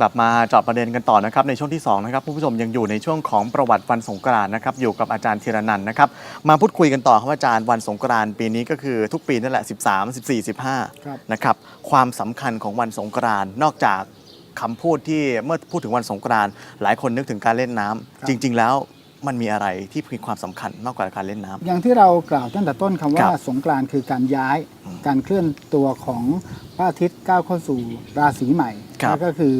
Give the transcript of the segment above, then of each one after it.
กลับมาเจาะประเด็นกันต่อนะครับในช่วงที่2นะครับคุณผู้ชมยังอยู่ในช่วงของประวัติวันสงกรานต์นะครับอยู่กับอาจารย์ธีรนันท์นะครับมาพูดคุยกันต่อครับอาจารย์วันสงกรานต์ปีนี้ก็คือทุกปีนั่นแหละ 13 14ครับ15นะครับความสำคัญของวันสงกรานต์นอกจากคำพูดที่เมื่อพูดถึงวันสงกรานต์หลายคนนึกถึงการเล่นน้ำครับจริง ๆ แล้วมันมีอะไรที่มีความสำคัญมากกว่าการเล่นน้ำอย่างที่เรากล่าวตั้งแต่ต้นคำว่าครับสงกรานต์คือการย้ายการเคลื่อนตัวของพระอาทิตย์ก้าวเข้าสู่ราศีใหม่ครับนั่นก็คือ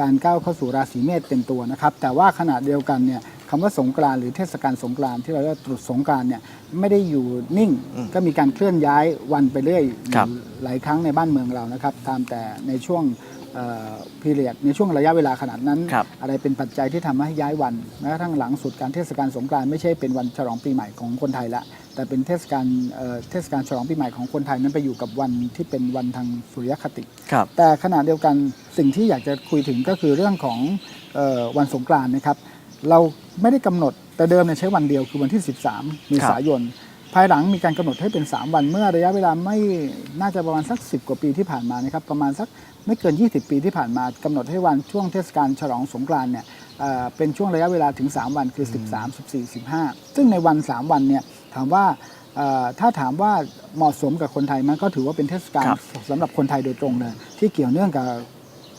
การก้าวเข้าสู่ราศีเมษเต็มตัวนะครับ แต่ว่าขณะเดียวกันเนี่ยคำว่าสงกรานต์หรือเทศกาลสงกรานต์ที่เราเรียกว่าตรุษสงกรานต์เนี่ยไม่ได้อยู่นิ่งอืมก็มีการเคลื่อนย้ายวันไปเรื่อยครับ หลายครั้งในบ้านเมืองเรานะครับ ตามแต่ในช่วง พีเรียดในช่วงระยะเวลาขนาดนั้นครับอะไรเป็นปัจจัยที่ทำให้ย้ายวันแม้กระทั่งหลังสุดการเทศกาลสงกรานต์ไม่ใช่เป็นวันฉลองปีใหม่ของคนไทยละแต่เป็นเทศกาลเอ่อเทศกาลฉลองปีใหม่ของคนไทยนั้นไปอยู่กับวันที่เป็นวันทางสุริยคติครับแต่ขณะเดียวกันสิ่งที่อยากจะคุยถึงก็คือเรื่องของเออวันสงกรานต์นะครับ เราไม่ได้กำหนดแต่เดิมเนี่ยใช้วันเดียวคือวันที่ 13 เมษายน ภายหลังมีการกำหนดให้เป็น 3 วันเมื่อระยะเวลาไม่น่าจะประมาณสัก 10 กว่าปีที่ผ่านมานะครับประมาณสักไม่เกิน 20 ปีที่ผ่านมากำหนดให้วันช่วงเทศกาลฉลองสงกรานต์เนี่ยเอ่อเป็นช่วงระยะเวลาถึง 3 วันคือ 13 14 15 ซึ่งในวัน 3 วันเนี่ยถามว่าเอ่อถ้าถามว่าเหมาะสมกับคนไทยมันก็ถือว่าเป็นเทศกาลครับสำหรับคนไทยโดยตรงเลยที่เกี่ยวเนื่องกับ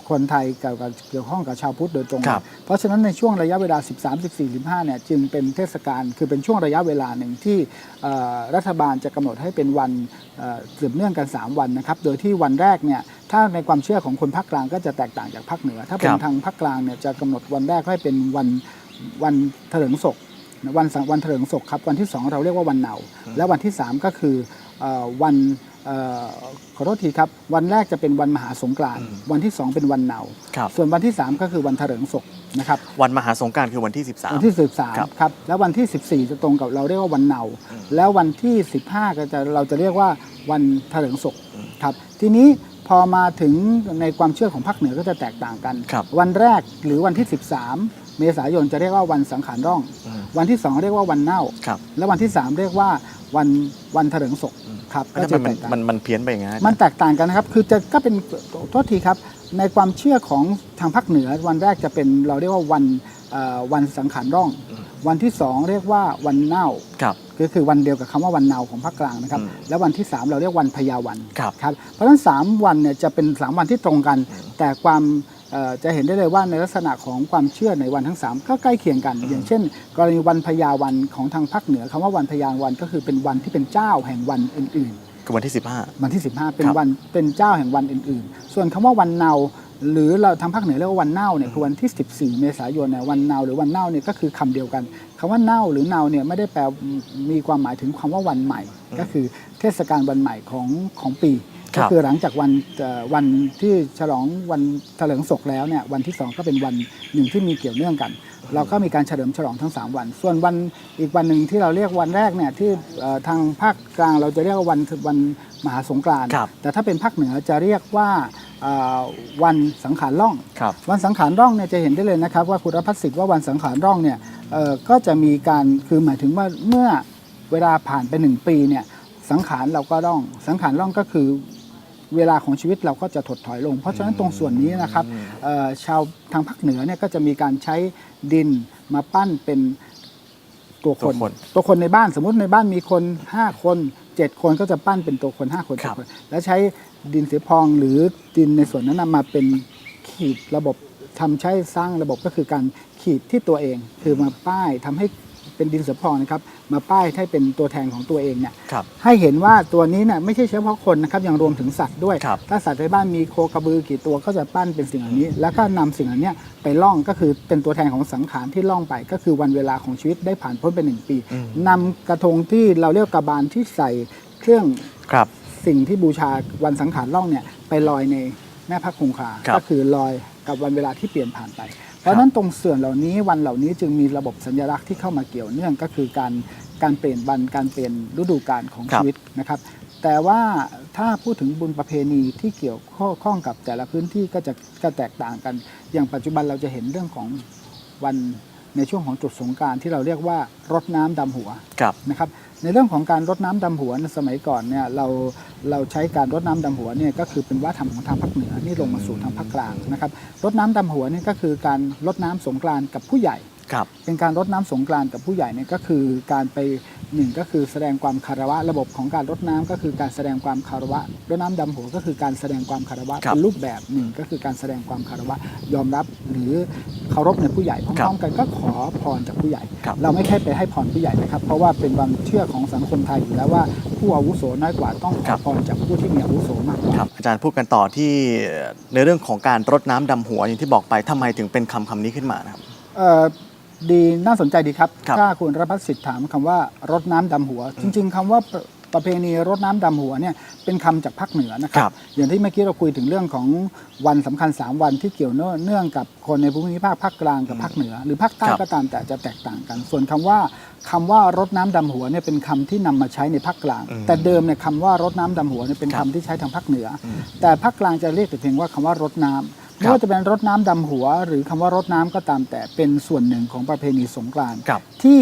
คนไทยเกี่ยวกับเกี่ยวข้องกับชาวพุทธโดยตรง ครับ เพราะฉะนั้นในช่วงระยะเวลา 13 14 15เนี่ยจึงเป็นเทศกาลคือเป็นช่วงระยะเวลาหนึ่งที่เอ่อรัฐบาลจะกำหนดให้เป็นวันเอ่อสืบเนื่องกัน 3 วันนะครับ โดยที่วันแรกเนี่ยถ้าในความเชื่อของคนภาคกลางก็จะแตกต่างจากภาคเหนือ ถ้าเป็นครับ ทางภาคกลางเนี่ยจะกำหนดวันแรกให้เป็นวันวันเถลิงศกวันสังวันเถลิงศกครับวันที่2เราเรียกว่าวันเนาและวันที่3ก็คือเอ่อวันเอ่อขอโทษทีครับ วันแรกจะเป็นวันมหาสงกรานต์วันที่ 2 เป็นวันเนาครับส่วนวันที่ 3 ก็คือวันเถลิงศกนะครับวันมหาสงกรารคือวันที่ 13 วันที่ ครับ 13ครับแล้ววันที่ 14 จะตรงกับเราเรียกว่าวันเนาแล้ววันที่ 15 ก็จะเราจะเรียกว่าวันเถลิงศกครับทีนี้พอมาถึงในความเชื่อของภาคเหนือก็จะแตกต่างกัน ครับวันแรกหรือวันที่ 13 เมษายนจะเรียกว่าวันสังขารร่อง อืม วันที่ 2 เรียกว่าวันเน่า ครับ และวันที่ 3 เรียกว่าวันวันเถลิงศก ครับแล้วก็ทำไมจะมันแตกต่างมันมันเพี้ยนไปอย่างนั้นมันแตกต่างกันนะครับ คือจะก็เป็นโทษทีครับ ในความเชื่อของทางภาคเหนือวันแรกจะเป็นเราเรียกว่าวันเอ่อวันสังขารร่อง วันที่สองเรียกว่าวันเน่าครับก็คือวันเดียวกับคำว่าวันเนาของภาคกลางนะครับอืมแล้ววันที่ 3 เราเรียกวันพยาวันครับครับเพราะฉะนั้น 3 วันเนี่ยจะเป็น 3 วันที่ตรงกัน แต่ความเอ่อ จะเห็นได้เลยว่าในลักษณะของความเชื่อในวันทั้ง 3 ก็ใกล้เคียงกัน อย่างเช่น กรณีวันพยาวันของทางภาคเหนือคำว่าวันพยาวันก็คือเป็นวันที่เป็นเจ้าแห่งวันอื่นๆคือวันที่วันที่ 15 เป็นครับวันเป็นเจ้าแห่งวันอื่น ๆ ส่วนคำว่าวันเนาหรือเราทางภาคเหนือเรียกว่าวันเน่าเนี่ยคือวันที่ 14 เมษายนเนี่ยวันเนาหรือวันเน่าเนี่ยก็คือคำเดียวกันคำว่าเน่าหรือเนาเนี่ยไม่ได้แปลมีความหมายถึงคำว่าวันใหม่ ก็คือเทศกาลวันใหม่ของของปีครั ก็บคือหลังจากวันเอ่อวันที่ฉลองวันเถลิงศกแล้วเนี่ยวันที่สองก็เป็นวันหนึ่งที่มีเกี่ยวเนื่องกัน เราก็มีการเฉลิมฉลองทั้ง 3 วัน ส่วนวันอีกวันหนึ่งที่เราเรียกวันแรกเนี่ยที่เอ่อทางภาคกลางเราจะเรียกว่าวันวันมหาสงกรานต์ครับแต่ถ้าเป็นภาคเหนือจะเรียกว่าเอ่อวันสังขารล่อง15ครับวันสังขารร่องเนี่ยจะเห็นได้เลยนะครับว่าคุณรพัฒน์สิทธิ์ว่าวันสังขารร่องเนี่ยเอ่อก็จะมีการคือหมายถึงว่าเมื่อเวลาผ่านไปหนึ่งปีเนี่ยสังขารเราก็ร่อง สังขารร่องก็คือ เวลาของชีวิตเราก็จะถดถอยลง เพราะฉะนั้นตรงส่วนนี้นะครับเอ่อชาวทางภาคเหนือเนี่ยก็จะมีการใช้ดินมาปั้นเป็นตัวคน ตัวคนตัวคนในบ้านสมมุติในบ้านมีคน 5 คน 7 คนก็จะปั้นเป็นตัวคน 5 คนครับ7คนแล้วใช้ดินเสียพองหรือดินในส่วนนั้นนะมาเป็นขีดระบบทำใช้สร้างระบบก็คือการขีดที่ตัวเอง คือมาป้ายทำให้ เป็นดินเสียพองนะครับมาป้ายให้เป็นตัวแทนของตัวเองเนี่ยครับ ให้เห็นว่าตัวนี้เนี่ยไม่ใช่เฉพาะคนนะครับยังรวมถึงสัตว์ด้วย ครับ ถ้าสัตว์ในบ้านมีโคกระบือกี่ตัวก็จะปั้นเป็นสิ่งเหล่านี้ แล้วก็นำสิ่งเหล่านี้ไปล่องก็คือเป็นตัวแทนของสังขารที่ล่องไป ก็คือวันเวลาของชีวิตได้ผ่านพ้นไปหนึ่งปีนำกระทงที่เราเรียกกระบาลที่ใส่เครื่อง ครับ สิ่งที่บูชาวันสังขารล่องเนี่ยไปลอยในแม่พระคงคา ครับก็คือลอยกับวันเวลาที่เปลี่ยนผ่านไป เพราะฉะนั้นตรงส่วนเหล่านี้วันเหล่านี้จึงมีระบบสัญลักษณ์ที่เข้ามาเกี่ยวเนื่องก็คือการการเปลี่ยนวันการเปลี่ยนฤดูกาลของครับชีวิตนะครับ แต่ว่าถ้าพูดถึงบุญประเพณีที่เกี่ยวข้องกับแต่ละพื้นที่ก็จะก็แตกต่างกัน อย่างปัจจุบันเราจะเห็นเรื่องของวันในช่วงของจุดสงกรารที่เราเรียกว่ารดน้ำดำหัวครับนะครับ ในเรื่องของการรดน้ำดำหัวในสมัยก่อนเนี่ยเราเราใช้การรดน้ำดำหัวเนี่ยก็คือเป็นวัฒนธรรมของทางภาคเหนือนี่ลงมาสู่ทางภาคกลางนะครับรดน้ำดำหัวเนี่ยก็คือการรดน้ำสงกรานต์กับผู้ใหญ่ครับเป็นการรดน้ำสงกรานต์กับผู้ใหญ่เนี่ยก็คือการไป หนึ่งก็คือแสดงความคารวะระบบของการรดน้ำก็คือการแสดงความคารวะรดน้ำดำหัวก็คือการแสดงความคารวะครับเป็นรูปแบบหนึ่งก็คือการแสดงความคารวะยอมรับหรือเคารพในผู้ใหญ่พครัร้อบมๆกันก็ขอพรจากผู้ใหญ่ครับเราไม่แค่ไปให้พรผู้ใหญ่นะครับ เพราะว่าเป็นความเชื่อของสังคมไทยอยู่แล้วว่าผู้อาวุโสน้อยกว่าต้องขครัอบพรจากผู้ที่มีอาวุโสมากกว่าครับอาจารย์พูดกันต่อที่ในเรื่องของการรดน้ำดำหัวอย่างที่บอกไปทำไมถึงเป็นคำคำนี้ขึ้นมานะครับเอ่อ ดีน่าสนใจดีครับ ครับ ถ้าคุณรพัฒสิทธิ์ถามคำว่ารดน้ำดำหัว จริง ๆคำว่าประประเพณีรดน้ำดำหัวเนี่ยเป็นคำจากภาคเหนือนะคครัรับบอย่างที่เมื่อกี้เราคุยถึงเรื่องของวันสำคัญ 3 วันที่เกี่ยวเนื่องกับคนในภูมิภาคภาคกลางกับภาคเหนือ หรือภาคใต้ครับก็ตามแต่จะแตกต่างกัน ส่วนคำว่าคำว่ารดน้ำดำหัวเนี่ยเป็นคำที่นำมาใช้ในภาคกลาง อืมแต่เดิมเนี่ยคำว่ารดน้ำดำหัวเนี่ยเป็นครัคำบที่ใช้ทางภาคเหนืออมแต่ภาคกลางจะเรียกแต่เพียงว่าคำว่ารดน้ำครั ไม่บว่าจะเป็นรดน้ำดำหัว หรือคำว่ารดน้ำก็ตามแต่เป็นส่วนหนึ่งของประเพณีสงกรานต์ครับที่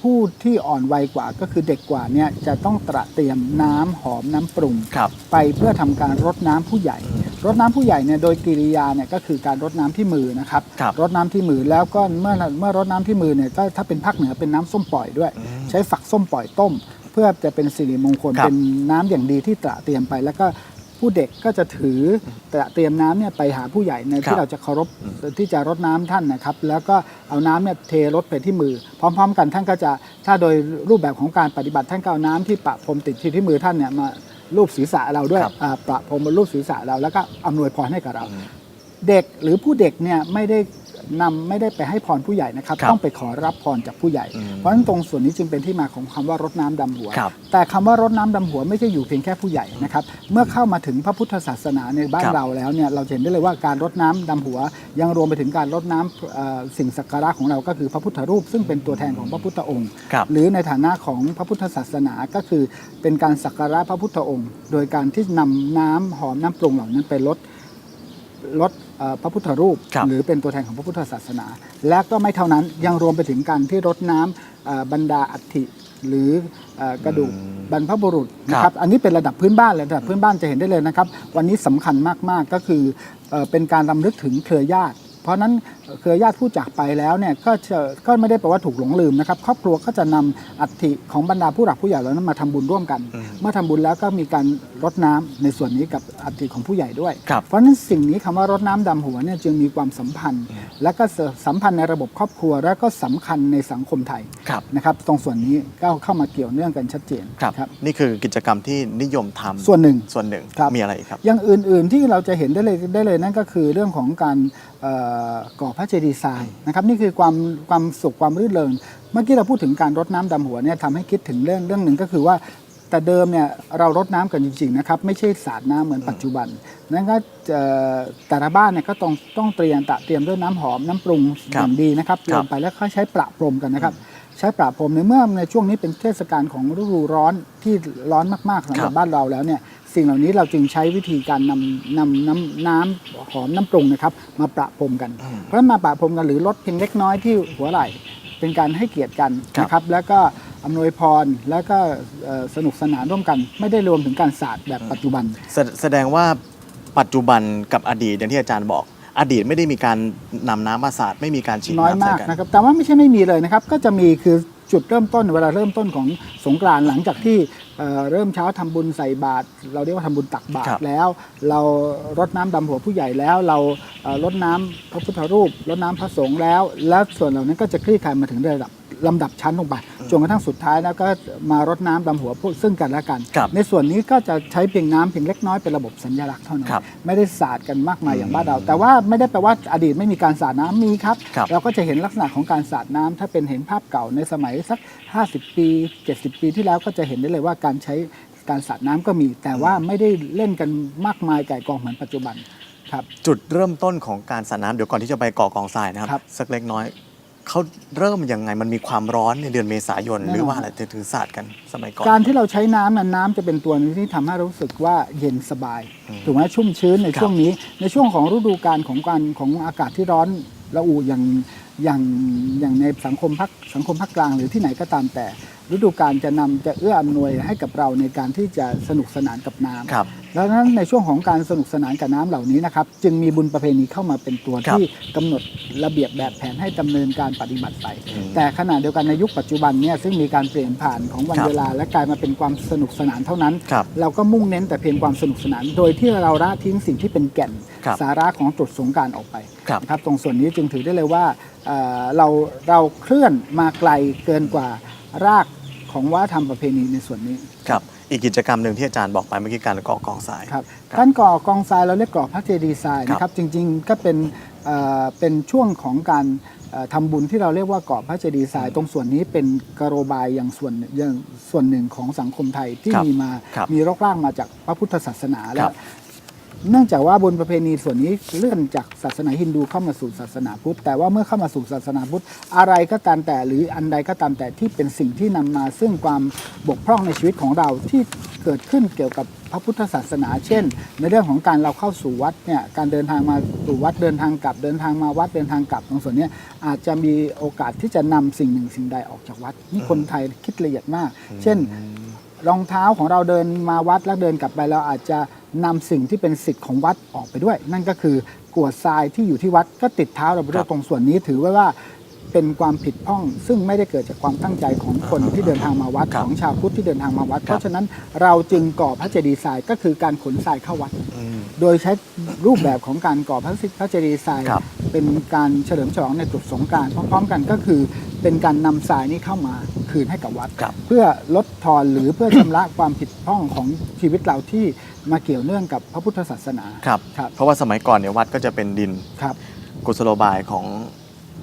ผู้ที่อ่อนวัยกว่าก็คือเด็กกว่าเนี่ยจะต้องตระเตรียมน้ำหอมน้ำปรุงครับไปเพื่อทำการรดน้ำผู้ใหญ่ รดน้ำผู้ใหญ่เนี่ยโดยกิริยาเนี่ยก็คือการรดน้ำที่มือนะครับครับรดน้ำที่มือแล้วก็เมื่อเมื่อรดน้ำที่มือเนี่ยก็ถ้าเป็นภาคเหนือเป็นน้ำส้มปล่อยด้วยอืมใช้ฝักส้มปล่อยต้ม เพื่อจะเป็นสิริมงคลครับเป็นน้ำอย่างดีที่ตระเตรียมไป แล้วก็ ผู้เด็กก็จะถือตระเตรียมน้ำเนี่ยไปหาผู้ใหญ่ในครัที่บเราจะเคารพที่จะรดน้ำท่านนะครับ แล้วก็เอาน้ำเนี่ยเทรดไปที่มือ พร้อม ๆ กันท่านก็จะถ้าโดยรูปแบบของการปฏิบัติท่านก็เอาน้ำที่ปะพรมติดที่ที่มือท่านเนี่ยมารูปศีรษะเราด้วยครับอ่าประพรมบนรูปศีรษะเราแล้วก็อำนวยพรให้กับเราอืมเด็กหรือผู้เด็กเนี่ยไม่ได้ นำไม่ได้ไปให้พรผู้ใหญ่นะครับ ครับต้องไปขอรับพรจากผู้ใหญ่ อืมเพราะฉะนั้นตรงส่วนนี้จึงเป็นที่มาของคำว่ารดน้ำดำหัว ครับแต่คำว่ารดน้ำดำหัวไม่ใช่อยู่เพียงแค่ผู้ใหญ่นะครับ เมื่อเข้ามาถึงพระพุทธศาสนาในบ้าคนรับ เราแล้วเนี่ยเราจะเห็นได้เลยว่าการรดน้ำดำหัว ยังรวมไปถึงการรดน้ำเอ่อสิ่งศักการะของเราก็คือพระพุทธรูป ซึ่งเป็นตัวแทนของพระพุทธองค์ ครับ หรือในฐานะของพระพุทธศาสนาก็คือเป็นการสักการะพระพุทธองค์ โดยการที่นำน้ำหอมน้ำปรุงเหล่านั้นไปลด ลดเอ่อพระพุทธรูป ครับหรือเป็นตัวแทนของพระพุทธศาสนา และก็ไม่เท่านั้นยังรวมไปถึงการที่รดน้ำเอ่อบรรดาอัฐิหรือเอ่อกระดูกอืมบรรพบุรุษนะคครัรับบ อันนี้เป็นระดับพื้นบ้านเลยระดับพื้นบ้านจะเห็นได้เลยนะครับ วันนี้สำคัญมากๆก็คือเอ่อเป็นการรำลึกถึงเครือญาติ เพราะฉะนั้นเครือญาติผู้จากไปแล้วเนี่ยก็จะก็ไม่ได้แปลว่าถูกหลงลืมนะครับครอบครัวก็จะนำอัฐิของบรรดาผู้หลักผู้ใหญ่เหล่านั้นมาทำบุญร่วมกันอืมเมื่อทำบุญแล้วก็มีการรดน้ำในส่วนนี้กับอัฐิของผู้ใหญ่ด้วยครับเพราะฉะนั้นสิ่งนี้คำว่ารดน้ำดำหัวเนี่ยจึงมีความสัมพันธ์ และก็สัมพันธ์ในระบบครอบครัว และก็สำคัญในสังคมไทยครับนะครับตรงส่วนนี้ก็เข้ามาเกี่ยวเนื่องกันชัดเจนครับนี่คือกิจกรรมที่นิยมทำส่วนหนึ่งส่วนหนึ่งครับมีอะไรอีกครับอย่างอื่น ๆที่เราจะเห็นได้เลยได้เลยนั่นก็คือเรื่องของการเอ่อ ก่อพระเจดีย์ทรายนะครับนี่คือความความสุขความรื่นเริงเมื่อกี้เราพูดถึงการรดน้ำดำหัวเนี่ยทำให้คิดถึงเรื่องเรื่องหนึ่งก็คือว่า แต่เดิมเนี่ยเรารดน้ำกันจริงๆนะครับไม่ใช่สาดน้ำเหมือนปัจจุบันนั่นก็เอ่อแต่ละบ้านเนี่ยก็ต้องต้องเตรียมตะเตรียมด้วยน้ำหอมน้ำปรุงครัอบย่างดีนะครับครัลบงไปแล้วก็ใช้ประพรมกันนะครับใช้ประพรมในเมื่อในช่วงนี้เป็นเทศกาลของฤดูร้อนที่ร้อนมากๆสำหครัรับบบ้านเราแล้วเนี่ย สิ่งเหล่านี้เราจึงใช้วิธีการนำนำน้ำน้ำหอมน้ำปรุงนะครับ มาประพรมกันอืมเพราะฉะนั้นมาประพรมกันหรือลดเพียงเล็กน้อยที่หัวไหล่ เป็นการให้เกียรติกันครับนะครับ แล้วก็อำนวยพรแล้วก็เอ่อสนุกสนานร่วมกัน ไม่ได้รวมถึงการศาสตร์แบบปัจจุบันแสแสดงว่าปัจจุบันกับอดีตอย่างที่อาจารย์บอก อดีตไม่ได้มีการนำน้ำมาสาดไม่มีการฉีดน้อยน้ำใส่มากกันนะครับแต่ว่าไม่ใช่ไม่มีเลยนะครับ ก็จะมีคือ จุดเริ่มต้นเวลาเริ่มต้นของสงกรานต์หลังจากที่เอ่อเริ่มเช้าทำบุญใส่บาตรเราเรียกว่าทำบุญตักบาตครัรบแล้ว เรารดน้ำดำหัวผู้ใหญ่แล้ว เราเอ่อรดน้ำพระพุทธรูปรดน้ำพระสงฆ์แล้ว แล้วส่วนเหล่านั้นก็จะคลี่คลายมาถึงระดับลำดับชั้นลงไป จนกระทั่งสุดท้ายแล้วก็มารดน้ำดำหัวพวกซึ่งกันและกัน ครับในส่วนนี้ก็จะใช้เพียงน้ำเพียงเล็กน้อยเป็นระบบสัญลักษณ์เท่านั้นครับไม่ได้สาดกันมากมายอย่างบ้านเรา แต่ว่าไม่ได้แปลว่าอดีตไม่มีการสาดน้ำมีครับ ครับ เราก็จะเห็นลักษณะของการสาดน้ำถ้าเป็นเห็นภาพเก่าในสมัยสัก 50 ปี 70 ปีที่แล้วก็จะเห็นได้เลยว่าการใช้การสาดน้ำก็มี แต่ว่าไม่ได้เล่นกันมากมายไก่กองเหมือนปัจจุบันครับ จุดเริ่มต้นของการสาดน้ำเดี๋ยวก่อนที่จะไปก่อกองทรายนะครับ ครับ สักเล็กน้อย เขาเริ่มยังไงมันมีความร้อนในเดือนเมษายนแน่นอนหรือว่าอะไรถึงสาดกันสมัยก่อน การที่เราใช้น้ำนั้นน้ำจะเป็นตัวหนึงที่ทำให้เรารู้สึกว่าเย็นสบายอืมถูกไหมชุ่มชื้นในครับช่วงนี้ ในช่วงของฤดูกาลของการของอากาศที่ร้อนระอุอย่างอย่างอย่างในสังคมภาคสังคมภาคกลางหรือที่ไหนก็ตามแต่ ฤดูกาลจะนำจะเอื้ออำนวยให้กับเราในการที่จะสนุกสนานกับน้ำ ครับ ดังนั้นในช่วงของการสนุกสนานกับน้ำเหล่านี้นะครับจึงมีบุญประเพณีเข้ามาเป็นตัวครับที่กำหนดระเบียบแบบแผนให้ดำเนินการปฏิบัติไปอืมแต่ขณะเดียวกันในยุคปัจจุบันเนี่ยซึ่งมีการเปลี่ยนผ่านของวันครับเวลา และกลายมาเป็นความสนุกสนานเท่านั้นครับเราก็มุ่งเน้นแต่เพียงความสนุกสนาน โดยที่เราละทิ้งสิ่งที่เป็นแก่นครับสาระของตรุษสงกรารออกไปครับนะครับตรงส่วนนี้จึงถือได้เลยว่าเอ่อเราเราเคลื่อนมาไกลเกินกว่ารากของวัฒนธรรมประเพณีในส่วนนี้ครับ อีกกิจกรรมหนึ่งที่อาจารย์บอกไปเมื่อกี้การก่อกองทราย ครับครับการก่อกองทรายเราเรียกก่อพระเจดีย์ทรายนะครับจริงๆก็เป็นเอ่อเป็นช่วงของการเอ่อทำบุญที่เราเรียกว่าก่อพระเจดีย์ทรายตรงส่วนนี้เป็นกโรบายอย่างส่วนอย่างส่วนหนึ่งของสังคมไทยที่ครับมีมาครับมีรกรากมาจากพระพุทธศาสนาแล้ครัวบ เนื่องจากว่าบุญประเพณีส่วนนี้เลื่อนจากศาสนาฮินดูเข้ามาสู่ศาสนาพุทธ แต่ว่าเมื่อเข้ามาสู่ศาสนาพุทธอะไรก็ตามแต่หรืออันใดก็ตามแต่ที่เป็นสิ่งที่นำมาซึ่งความบกพร่องในชีวิตของเราที่เกิดขึ้นเกี่ยวกับพระพุทธศาสนา เช่น ในเรื่องของการเราเข้าสู่วัดเนี่ยการเดินทางมาสู่วัดเดินทางกลับเดินทางมาวัดเดินทางกลับตรงส่วนนี้อาจจะมีโอกาสที่จะนำสิ่งหนึ่งสิ่งใดออกจากวัดนี่คนไทยคิดละเอียดมาก เช่นรองเท้าของเราเดินมาวัดแล้วเดินกลับไปเราอาจจะ นำสิ่งที่เป็นสิทธิ์ของวัดออกไปด้วย นั่นก็คือกรวดทรายที่อยู่ที่วัดก็ติดเท้าเราไปด้วครัยบตรงส่วนนี้ถือไว้ว่าเป็นความผิดพร่องซึ่งไม่ได้เกิดจากความตั้งใจของคนที่เดินทางมาวัดครับของชาวพุทธที่เดินทางมาวัดครับเพราะฉะนั้นเราจึงก่อพระเจดีย์ทรายก็คือการขนทรายเข้าวัดอืมโดยใช้รูปแบบของการก่อพระสิพระเจดีย์ทรายครับเป็นการเฉลิมฉลองในตรุษสงกรารพร้อมๆกันก็คือ เป็นการนำทรายนี้เข้ามาคืนให้กับวัด ครับ เพื่อลดทอนหรือเพื่อ ชำระความผิดพร่องของชีวิตเราที่มาเกี่ยวเนื่องกับพระพุทธศาสนา ครับ ครับ เพราะว่าสมัยก่อนเนี่ยวัดก็จะเป็นดินครับ กุศโลบายของ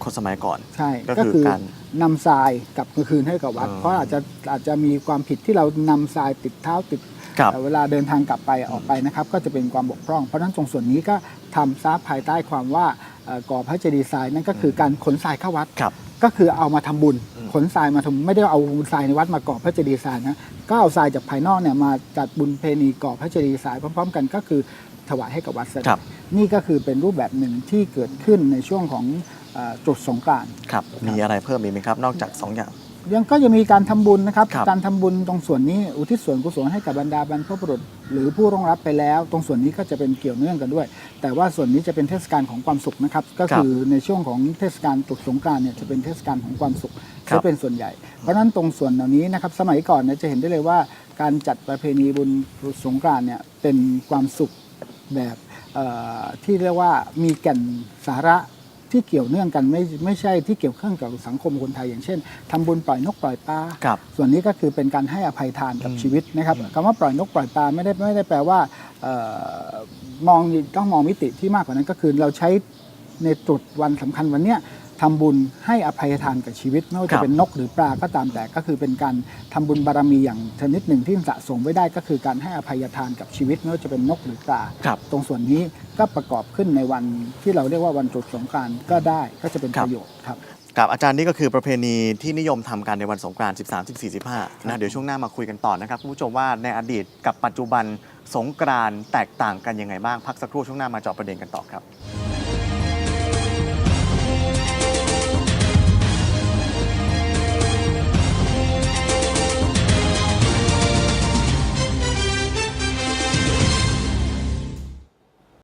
คนสมัยก่อน ใช่ก็ก็คือคือการนำทรายกลับมาคืนให้กับวัดอ๋อเพราะอาจจะอาจจะมีความผิดที่เรานำทรายติดเท้าติดครับเอ่อเวลาเดินทางกลับไปออกไปนะครับ ก็จะเป็นความบกพร่อง เพราะฉะนั้นตรงส่วนนี้ก็ทำซะภายใต้ความว่าเอ่อก่อพระเจดีย์ทรายนั่นก็คือการขนทรายเข้าวัด ครับ ก็คือเอามาทำบุญอืมขนทรายมาทำไม่ได้เอาทรายในวัดมาก่อพระเจดีย์ทรายนะก็เอาทรายจากภายนอกเนี่ยมาจัดบุญเพณีก่อพระเจดีย์ทรายพร้อม ๆ กันก็คือถวายให้กับวัดเสด็จครับนี่ก็คือเป็นรูปแบบหนึ่งที่เกิดขึ้นในช่วงของเอ่อตรุษสงกรานต์ครับมีอะไรเพิ่มอีกไหมครับ นอกจาก 2 อย่าง ยังก็จะมีการทำบุญนะครับ ครับ การทำบุญตรงส่วนนี้อุทิศส่วนกุศลให้กับบรรดาบรรพบุรุษ หรือผู้ร่วงรับไปแล้ว ตรงส่วนนี้ก็จะเป็นเกี่ยวเนื่องกันด้วย แต่ว่าส่วนนี้จะเป็นเทศกาลของความสุขนะครับ ก็คือในช่วงของเทศกาลตรุษสงกรานต์เนี่ยจะเป็นเทศกาลของความสุขครับ จะเป็นส่วนใหญ่ เพราะฉะนั้นตรงส่วนเหล่านี้นะครับสมัยก่อนเนี่ยจะเห็นได้เลยว่าการจัดประเพณีบุญตรุษสงกรานต์เนี่ยเป็นความสุขแบบเอ่อที่เรียกว่ามีแก่นสาระ ที่เกี่ยวเนื่องกันไม่ไม่ใช่ที่เกี่ยวข้องกับสังคมคนไทย อย่างเช่นทำบุญปล่อยนกปล่อยปลาครับส่วนนี้ก็คือเป็นการให้อภัยทานกับอืมชีวิตนะครับคำว่าปล่อยนกปล่อยปลาไม่ได้ไม่ได้แปลว่าเออมองต้องมองมิติที่มากกว่านั้นก็คือเราใช้ในตรุษวันสำคัญวันเนี้ย ทำบุญให้อภัยทานกับชีวิตไม่ว่าครัจะบเป็นนกหรือปลาก็ตามแต่ก็คือเป็นการทำบุญบารมีอย่างชนิดหนึ่งที่สะสมไว้ได้ก็คือการให้อภัยทานกับชีวิตไม่ว่าจะเป็นนกหรือปลาครับตรงส่วนนี้ก็ประกอบขึ้นในวันที่เราเรียกว่าวันตรุษสงกรานต์ก็ได้ก็จะเป็นครัปบระโยชน์ครับกับอาจารย์นี่ก็คือประเพณีที่นิยมทำกันในวันสงกรานต์13 14 15นะเดี๋ยวช่วงหน้ามาคุยกันต่อนะครับคุณผู้ชมว่าในอดีตกับปัจจุบันสงกรานต์แตกต่างกันยังไงบ้างพักสักครู่ช่วงหน้ามาเจาะประเด็นกันต่อครับ